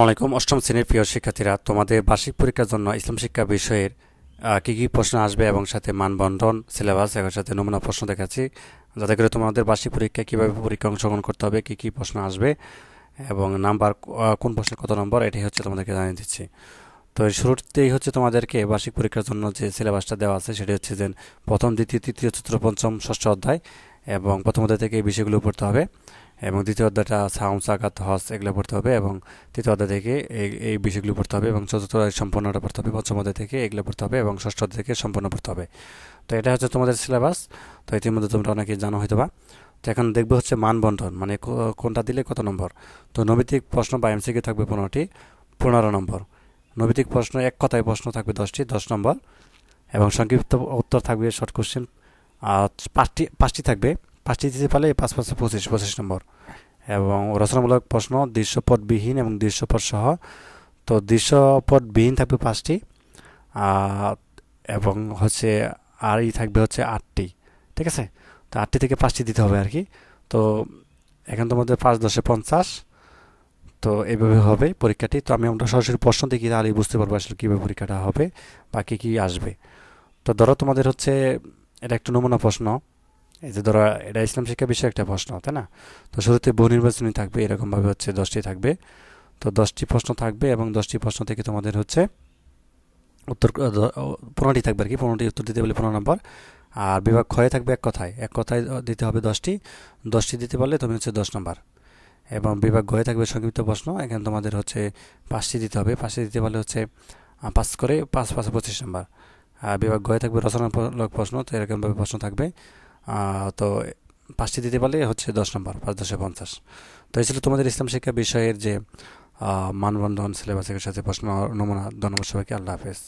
আসসালামাইকুম অষ্টম শ্রেণির প্রিয় শিক্ষার্থীরা, তোমাদের বার্ষিক পরীক্ষার জন্য ইসলাম শিক্ষা বিষয়ের কী কি প্রশ্ন আসবে এবং সাথে মানবন্ধন, সিলেবাস এবং সাথে নমুনা প্রশ্ন দেখাচ্ছি। যাতে করে তোমাদের বার্ষিক পরীক্ষা কীভাবে পরীক্ষা অংশগ্রহণ করতে হবে, কী কী প্রশ্ন আসবে এবং নাম্বার কোন প্রশ্নের কত নম্বর এটি হচ্ছে তোমাদেরকে জানিয়ে দিচ্ছি। তো শুরুতেই হচ্ছে তোমাদেরকে বার্ষিক পরীক্ষার জন্য যে সিলেবাসটা দেওয়া আছে, সেটি হচ্ছে যে প্রথম, দ্বিতীয়, তৃতীয়, চতুর্থ, পঞ্চম, ষষ্ঠ অধ্যায়। এবং প্রথম অধ্যায় থেকে এই বিষয়গুলো পড়তে হবে এবং দ্বিতীয় অধ্যায়টা সাউন্ড সাকাত হস এগুলো পড়তে হবে এবং তৃতীয় অধ্যায় থেকে এই এই বিষয়গুলো পড়তে হবে এবং চতুর্থ সম্পূর্ণটা পড়তে হবে, পঞ্চম অধ্যায় থেকে এগুলো পড়তে হবে এবং ষষ্ঠ অধ্যায় থেকে সম্পূর্ণ পড়তে হবে। তো এটা হচ্ছে তোমাদের সিলেবাস তো ইতিমধ্যে তোমরা অনেকে জানো হয়তো বা তো এখন দেখবে হচ্ছে মানবন্ধন মানে কোনটা দিলে কত নম্বর? তো নৈমিত্তিক প্রশ্ন বা এমসিকিউ থাকবে পনেরোটি, পনেরো নম্বর। নৈমিত্তিক প্রশ্ন এক কথায় প্রশ্ন থাকবে দশটি, দশ নম্বর এবং সংক্ষিপ্ত উত্তর থাকবে শর্ট কোশ্চেন পাঁচটি পাঁচটি থাকবে। পাঁচটি দিতে পারলে পাঁচ পাঁচশো পঁচিশ পঁচিশ নম্বর। এবং রচনামূলক প্রশ্ন, দৃশ্যপটবিহীন এবং দৃশ্যপট সহ তো দৃশ্যপটবিহীন থাকবে পাঁচটি এবং হচ্ছে, আর ই থাকবে হচ্ছে আটটি। ঠিক আছে? তো আটটি থেকে পাঁচটি দিতে হবে আর কি তো এখন তোমাদের পাঁচ দশে পঞ্চাশ। তো এইভাবে হবে পরীক্ষাটি। তো আমি আমরা সরাসরি প্রশ্ন দেখি, তাহলেই বুঝতে পারব আসলে কীভাবে পরীক্ষাটা হবে বা কী কী আসবে। তো ধরো তোমাদের হচ্ছে এটা একটা নমুনা প্রশ্ন। এই যে ধরো, এটা ইসলাম শিক্ষা বিষয়ে একটা প্রশ্ন, তাই না? তো শুরুতে বহু নির্বাচনী থাকবে, এরকমভাবে হচ্ছে দশটি থাকবে। তো দশটি প্রশ্ন থাকবে এবং দশটি প্রশ্ন থেকে তোমাদের হচ্ছে উত্তর পনেরোটি থাকবে আর কি পনেরোটি উত্তর দিতে বলে পনেরো নম্বর। আর বিভাগ ক্ষয়ে থাকবে এক কথায় এক কথায় দিতে হবে দশটি। দশটি দিতে পারলে তুমি হচ্ছে দশ নম্বর। এবং বিভাগ গয়ে থাকবে সংক্ষিপ্ত প্রশ্ন, এখানে তোমাদের হচ্ছে পাঁচটি দিতে হবে। পাঁচটি দিতে পারলে হচ্ছে পাঁচ করে, পাঁচ পাঁচ, পঁচিশ নম্বর। বিভাগ গয়ে থাকবে রচনামূলক প্রশ্ন, তো এরকমভাবে প্রশ্ন থাকবে। তো পাঁচটি দিতে পারলে হচ্ছে দশ নম্বর, পাঁচ দশে পঞ্চাশ। তো এই ছিল তোমাদের ইসলাম শিক্ষা বিষয়ের যে মানবন্ধন সিলেবাসের সাথে প্রশ্ন, নমুনা, ধন্যবাদ সবাইকে, আল্লাহ হাফেজ।